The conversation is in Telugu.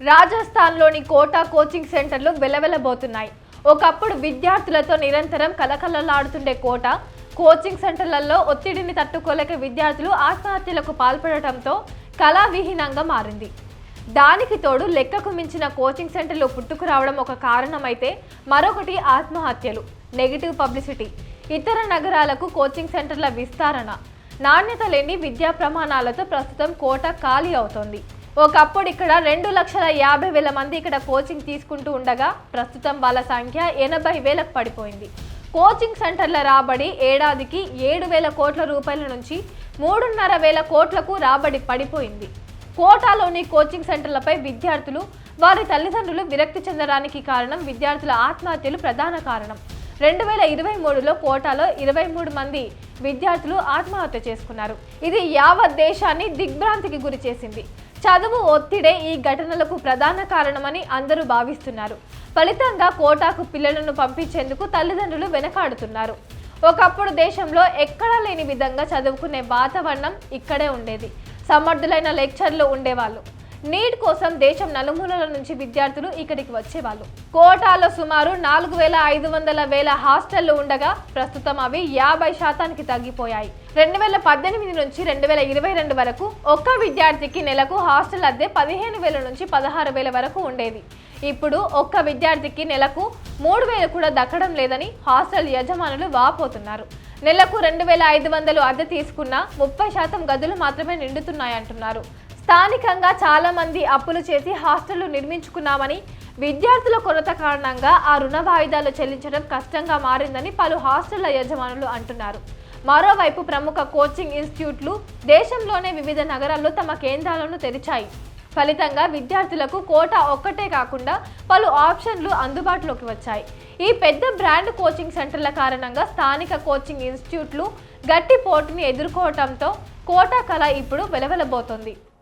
రాజస్థాన్లోని కోటా కోచింగ్ సెంటర్లు వెలవెలబోతున్నాయి. ఒకప్పుడు విద్యార్థులతో నిరంతరం కలకలలాడుతుండే కోట కోచింగ్ సెంటర్లలో ఒత్తిడిని తట్టుకోలేక విద్యార్థులు ఆత్మహత్యలకు పాల్పడటంతో కళావిహీనంగా మారింది. దానికి తోడు లెక్కకు మించిన కోచింగ్ సెంటర్లు పుట్టుకురావడం ఒక కారణమైతే మరొకటి ఆత్మహత్యలు నెగిటివ్ పబ్లిసిటీ. ఇతర నగరాలకు కోచింగ్ సెంటర్ల విస్తరణ. నాణ్యత లేని విద్యా ప్రమాణాలతో ప్రస్తుతం కోట ఖాళీ అవుతోంది. ఒకప్పుడు ఇక్కడ రెండు లక్షల యాభై వేల మంది ఇక్కడ కోచింగ్ తీసుకుంటూ ఉండగా ప్రస్తుతం వాళ్ళ సంఖ్య ఎనభై వేలకు పడిపోయింది. కోచింగ్ సెంటర్ల రాబడి ఏడాదికి ఏడు వేల కోట్ల రూపాయల నుంచి మూడున్నర వేల కోట్లకు రాబడి పడిపోయింది. కోటాలోని కోచింగ్ సెంటర్లపై విద్యార్థులు వారి తల్లిదండ్రులు విరక్తి చెందడానికి కారణం విద్యార్థుల ఆత్మహత్యలు ప్రధాన కారణం. రెండు వేల ఇరవై మూడులో కోటాలో ఇరవై మూడు మంది విద్యార్థులు ఆత్మహత్య చేసుకున్నారు. ఇది యావత్ దేశాన్ని దిగ్భ్రాంతికి గురి చేసింది. చదువు ఒత్తిడే ఈ ఘటనలకు ప్రధాన కారణమని అందరూ భావిస్తున్నారు. ఫలితంగా కోటాకు పిల్లలను పంపించేందుకు తల్లిదండ్రులు వెనకాడుతున్నారు. ఒకప్పుడు దేశంలో ఎక్కడా లేని విధంగా చదువుకునే వాతావరణం ఇక్కడే ఉండేది. సమర్థులైన లెక్చర్లు ఉండేవాళ్ళు. నీట్ కోసం దేశం నలుమూలల నుంచి విద్యార్థులు ఇక్కడికి వచ్చేవాళ్ళు. కోటాలో సుమారు నాలుగు వేల ఐదు వందల వేల హాస్టళ్ళు ఉండగా ప్రస్తుతం అవి యాభై శాతానికి తగ్గిపోయాయి. రెండు వేల పద్దెనిమిది నుంచి రెండు వేల ఇరవై రెండు వరకు ఒక్క విద్యార్థికి నెలకు హాస్టల్ అద్దె పదిహేను వేల నుంచి పదహారు వేల వరకు ఉండేది. ఇప్పుడు ఒక్క విద్యార్థికి నెలకు మూడు వేలు కూడా దక్కడం లేదని హాస్టల్ యజమానులు వాపోతున్నారు. నెలకు రెండు వేల ఐదు వందలు అద్దె తీసుకున్న ముప్పై శాతం గదులు మాత్రమే నిండుతున్నాయంటున్నారు. స్థానికంగా చాలా మంది అప్పులు చేసి హాస్టళ్ళు నిర్మించుకున్నామని విద్యార్థుల కొరత కారణంగా ఆ రుణ వాయిదాలు చెల్లించడం కష్టంగా మారిందని పలు హాస్టళ్ళ యజమానులు అంటున్నారు. మరోవైపు ప్రముఖ కోచింగ్ ఇన్స్టిట్యూట్లు దేశంలోనే వివిధ నగరాల్లో తమ కేంద్రాలను తెరిచాయి. ఫలితంగా విద్యార్థులకు కోట ఒక్కటే కాకుండా పలు ఆప్షన్లు అందుబాటులోకి వచ్చాయి. ఈ పెద్ద బ్రాండ్ కోచింగ్ సెంటర్ల కారణంగా స్థానిక కోచింగ్ ఇన్స్టిట్యూట్లు గట్టి పోటీని ఎదుర్కోవడంతో కోటా కళ ఇప్పుడు వెలవెలబోతోంది.